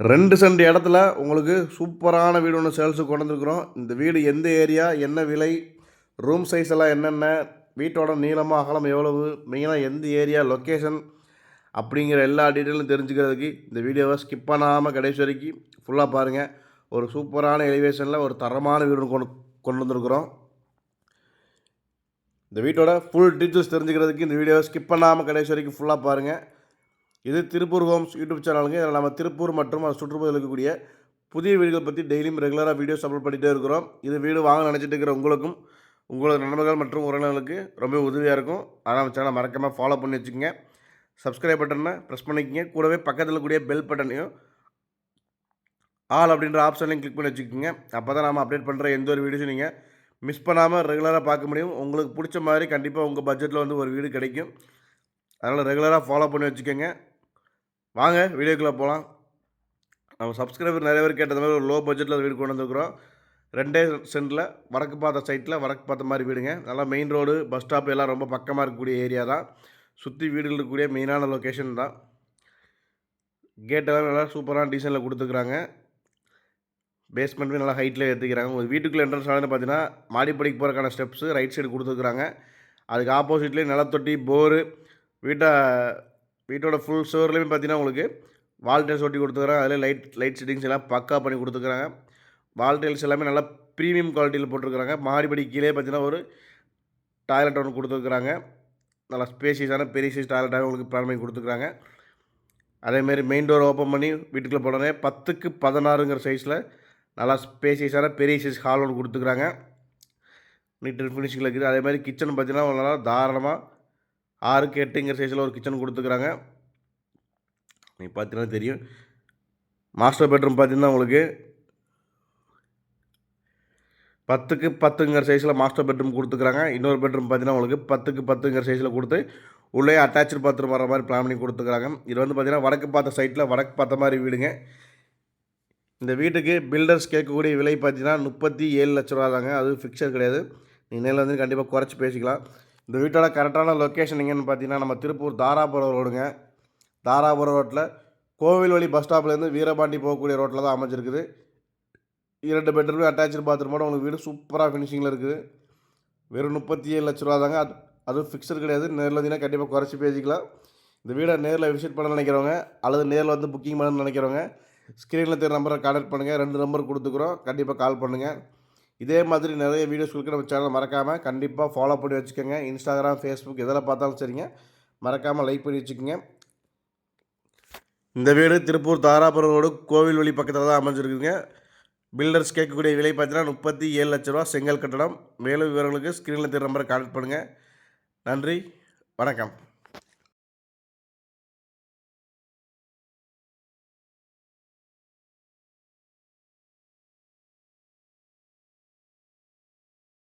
ரெண்டு சென்ட் இடத்துல உங்களுக்கு சூப்பரான வீடு ஒன்று சேல்ஸுக்கு கொண்டு வந்துருக்குறோம் இந்த வீடு எந்த ஏரியா என்ன விலை ரூம் சைஸ் எல்லாம் என்னென்ன வீட்டோட நீளமாக அகலம் எவ்வளவு மெயினாக எந்த ஏரியா லொக்கேஷன் அப்படிங்கிற எல்லா டீட்டெயிலும் தெரிஞ்சுக்கிறதுக்கு இந்த வீடியோவை ஸ்கிப் பண்ணாமல் கடைசி வரைக்கும் ஃபுல்லாக பாருங்கள் ஒரு சூப்பரான எலிவேஷனில் ஒரு தரமான வீடு கொண்டு கொண்டு வந்திருக்கிறோம். இந்த வீட்டோட ஃபுல் டீட்டெயில்ஸ் தெரிஞ்சுக்கிறதுக்கு இந்த வீடியோவை ஸ்கிப் பண்ணாமல் கடைசி வரைக்கும் ஃபுல்லாக பாருங்கள் இது திருப்பூர் ஹோம்ஸ் யூடியூப் சேனலுங்க. இதில் நம்ம திருப்பூர் மற்றும் அது சுற்றுப்புறத்தில் இருக்கக்கூடிய புதிய வீடுகள் பற்றி டெய்லியும் ரெகுலராக வீடியோஸ் அப்லோட் பண்ணிகிட்டே இருக்கிறோம். இது வீடு வாங்க நினச்சிட்டு இருக்கிற உங்களுக்கும் உங்களோட நண்பர்கள் மற்றும் உறவினர்களுக்கு ரொம்ப உதவியாக இருக்கும். ஆனால் நம்ம சேனலை மறக்காமல் ஃபாலோ பண்ணி வச்சுக்கோங்க. சப்ஸ்கிரைப் பட்டனை ப்ரெஸ் பண்ணிக்கோங்க. கூடவே பக்கத்தில் கூடிய பெல் பட்டனையும் ஆல் அப்படின்ற ஆப்ஷன்லையும் கிளிக் பண்ணி வச்சுக்கோங்க. அப்போ தான் நாம் அப்டேட் பண்ணுற எந்த ஒரு வீடியோஸும் நீங்கள் மிஸ் பண்ணாமல் ரெகுலராக பார்க்க முடியும். உங்களுக்கு பிடிச்ச மாதிரி கண்டிப்பாக உங்கள் பட்ஜெட்டில் வந்து ஒரு வீடு கிடைக்கும். அதனால் ரெகுலராக ஃபாலோ பண்ணி வச்சுக்கோங்க. வாங்க வீடியோக்குள்ளே போகலாம் நம்ம சப்ஸ்கிரைபர் நிறைய பேர் கேட்டது மாதிரி ஒரு லோ பட்ஜெட்டில் வீடு கொண்டு வந்துருக்குறோம். ரெண்டே சென்டில் வடக்கு பார்த்த சைட்டில் வடக்கு பார்த்த மாதிரி வீடுங்க. நல்லா மெயின் ரோடு பஸ் ஸ்டாப் எல்லாம் ரொம்ப பக்கமாக இருக்கக்கூடிய ஏரியா தான். சுற்றி வீடுகள் இருக்கக்கூடிய மெயினான லொக்கேஷன் தான். கேட்டெல்லாம் நல்லா சூப்பரான டிசைனில் கொடுத்துருக்குறாங்க. பேஸ்மெண்ட்டுமே நல்லா ஹைட்டில் ஏற்றிக்கிறாங்க ஒரு வீட்டுக்குள்ளே என்ட்ரன்ஸ் ஆனது பார்த்தீங்கன்னா மாடிப்படிக்கு போகிறக்கான ஸ்டெப்ஸு ரைட் சைடு கொடுத்துருக்குறாங்க. அதுக்கு ஆப்போசிட்லேயே நிலத்தொட்டி போரு வீட்டை வீட்டோட ஃபுல் சுவர்லேயுமே பார்த்தீங்கன்னா உங்களுக்கு வால்டைல்ஸ் ஒட்டி கொடுத்துக்கிறாங்க. அதில் லைட் லைட் செட்டிங்ஸ் எல்லாம் பக்கா பண்ணி கொடுத்துக்கிறாங்க. வால்டைல்ஸ் எல்லாமே நல்லா ப்ரீமியம் குவாலிட்டியில் போட்டிருக்கிறாங்க. மாடிப்படி கீழே பார்த்தீங்கன்னா ஒரு டாய்லெட் ஒன்று கொடுத்துருக்குறாங்க நல்லா ஸ்பேசியஸான பெரிய சைஸ் டாய்லெட்டாக உங்களுக்கு பிளான் பண்ணி கொடுத்துருக்குறாங்க அதேமாரி மெயின் டோர் ஓப்பன் பண்ணி வீட்டுக்குள்ளே போனோடனே பத்துக்கு பதினாறுங்கிற சைஸில் நல்லா ஸ்பேசியஸான பெரிய சைஸ் ஹால் ஒன்று கொடுத்துக்குறாங்க. நீட் அண்ட் ஃபினிஷிங்கில் இருக்குது. அதேமாதிரி கிச்சன் பார்த்தீங்கன்னா நல்லா தாராளமாக ஆறுக்கு எட்டுங்கிற சைஸில் ஒரு கிச்சன் கொடுத்துக்குறாங்க நீ பார்த்தீங்கன்னா தெரியும். மாஸ்டர் பெட்ரூம் பார்த்தீங்கன்னா உங்களுக்கு பத்துக்கு பத்துங்கிற சைஸில் மாஸ்டர் பெட்ரூம் கொடுத்துக்குறாங்க இன்னொரு பெட்ரூம் பார்த்தீங்கன்னா உங்களுக்கு பத்துக்கு பத்துங்கிற சைஸில் கொடுத்து உள்ளே அட்டாச்சு பாத்ரூம் வர மாதிரி பிளான் பண்ணி கொடுத்துக்குறாங்க இது வந்து பார்த்தீங்கன்னா வடக்கு பார்த்த சைட்டில் வடக்கு பார்த்த மாதிரி வீடுங்க. இந்த வீட்டுக்கு பில்டர்ஸ் கேட்கக்கூடிய விலை பார்த்தீங்கன்னா முப்பத்தி ஏழு லட்ச ரூபா தாங்க அது ஃபிக்ஸர் கிடையாது. நீங்கள் நேரில் வந்து கண்டிப்பாக குறைச்சி பேசிக்கலாம். இந்த வீட்டோட கரெக்டான லொக்கேஷன் எங்கேன்னு பார்த்தீங்கன்னா நம்ம திருப்பூர் தாராபுரம் ரோடுங்க. தாராபுரம் ரோட்டில் கோவில் வழி பஸ் ஸ்டாப்லேருந்து வீரபாண்டி போகக்கூடிய ரோட்டில் தான் அமைஞ்சிருக்குது. இரண்டு பெட்ரூம் அட்டாச்சு பாத்ரூமோட உங்களுக்கு வீடு சூப்பராக ஃபினிஷிங்கில் இருக்குது. வெறும் முப்பத்தி ஏழு லட்ச ரூபா தாங்க. அது அதுவும் ஃபிக்ஸட் கிடையாது. நேரில் வந்தீங்கன்னா கண்டிப்பாக குறைச்சி பேசிக்கலாம். இந்த வீடை நேரில் விசிட் பண்ண நினைக்கிறவங்க அல்லது நேரில் வந்து புக்கிங் பண்ணணும்னு நினைக்கிறவங்க ஸ்க்ரீனில் தெரிய நம்பரை கான்டாக்ட் பண்ணுங்கள் ரெண்டு நம்பர் கொடுத்துக்குறோம். கண்டிப்பாக கால் பண்ணுங்கள் இதே மாதிரி நிறைய வீடியோஸ்களுக்கு நம்ம சேனல் மறக்காமல் கண்டிப்பாக ஃபாலோ பண்ணி வச்சுக்கோங்க. இன்ஸ்டாகிராம் ஃபேஸ்புக் எதில் பார்த்தாலும் சரிங்க. மறக்காமல் லைக் பண்ணி வச்சுக்கோங்க. இந்த வீடு திருப்பூர் தாராபுரம் ரோடு கோவில் வழி பக்கத்தில் தான் அமைஞ்சிருக்குங்க பில்டர்ஸ் கேட்கக்கூடிய விலை பார்த்தீங்கன்னா முப்பத்தி ஏழு லட்ச ரூபா செங்கல் கட்டடம். மேலும் விவரங்களுக்கு ஸ்க்ரீனில் தெரிய நம்பரை கான்டாக்ட் பண்ணுங்கள் நன்றி. வணக்கம்.